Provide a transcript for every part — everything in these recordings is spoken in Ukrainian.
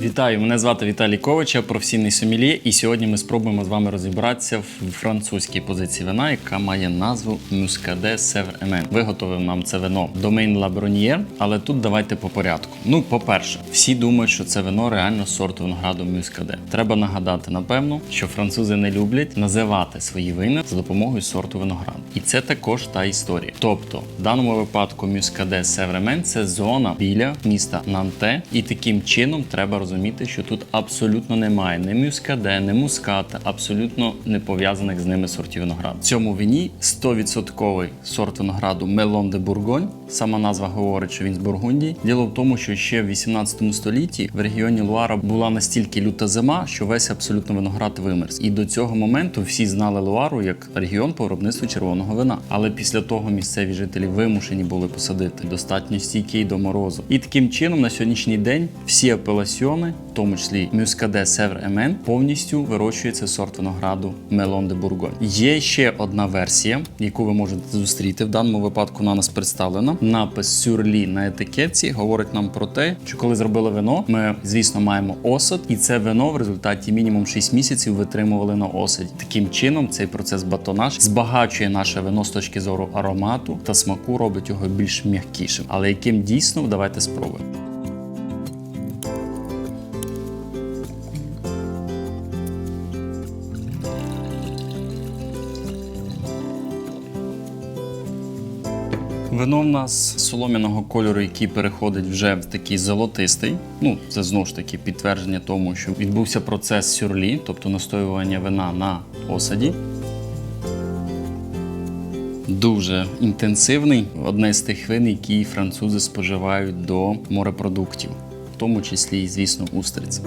Вітаю, мене звати Віталій Ковач, я професійний сомельє, і сьогодні ми спробуємо з вами розібратися в французькій позиції вина, яка має назву Muscadet Sèvres Emen. Виготовив нам це вино Domaine La Brunière, але тут давайте по порядку. Ну, по-перше, всі думають, що це вино реально з сорту винограду Muscadet. Треба нагадати, напевно, що французи не люблять називати свої вина за допомогою сорту винограду. І це також та історія. Тобто, в даному випадку Sèvres Emen – це зона біля міста Нанте, і таким чином треба розуміти, що тут абсолютно немає ні мюскаде, ні муската, абсолютно не пов'язаних з ними сортів винограду. В цьому вині 100% сорт винограду Мелон де Бургонь. Сама назва говорить, що він з Бургундії. Діло в тому, що ще в 18 столітті в регіоні Луара була настільки люта зима, що весь абсолютно виноград вимерз. І до цього моменту всі знали Луару як регіон по виробництву червоного вина. Але після того місцеві жителі вимушені були посадити достатньо стійкий до морозу. І таким чином на сьогоднішній день всі апеласьйони, в тому числі Muscadet Sèvres Emen, повністю вирощується сорт винограду Melon de Bourgogne. Є ще одна версія, яку ви можете зустріти. В даному випадку вона нас представлена. Напис сюрлі на етикетці говорить нам про те, що коли зробили вино, ми звісно маємо осад, і це вино в результаті мінімум 6 місяців витримували на осаді. Таким чином, цей процес батонаж збагачує наше вино з точки зору аромату та смаку, робить його більш м'якішим. Але яким дійсно давайте спробуємо. Вино в нас солом'яного кольору, який переходить вже в такий золотистий. Ну, це знову ж таки підтвердження тому, що відбувся процес сюрлі, тобто настоювання вина на осаді. Дуже інтенсивний. Одне з тих вин, які французи споживають до морепродуктів, в тому числі звісно, устриць.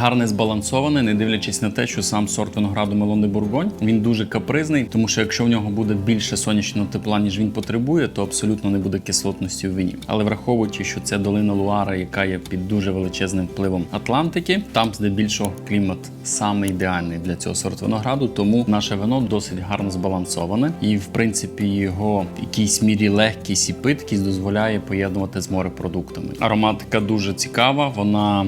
Гарне збалансоване, не дивлячись на те, що сам сорт винограду Мелон де Бургонь він дуже капризний, тому що якщо в нього буде більше сонячного тепла, ніж він потребує, то абсолютно не буде кислотності в вині. Але враховуючи, що це долина Луара, яка є під дуже величезним впливом Атлантики, там здебільшого клімат саме ідеальний для цього сорту винограду, тому наше вино досить гарно збалансоване, і в принципі його в якійсь мірі легкість і питкість дозволяє поєднувати з морепродуктами. Ароматика дуже цікава, вона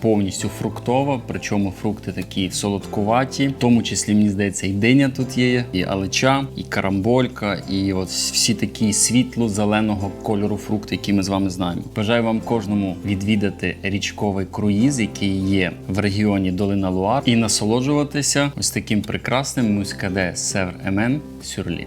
повністю фруктова, причому фрукти такі солодкуваті, в тому числі, мені здається, і диня тут є, і алеча, і карамболька, і от всі такі світло-зеленого кольору фрукти, які ми з вами знаємо. Бажаю вам кожному відвідати річковий круїз, який є в регіоні Долина Луар, і насолоджуватися ось таким прекрасним мускаде Севр Емен Сюрлі.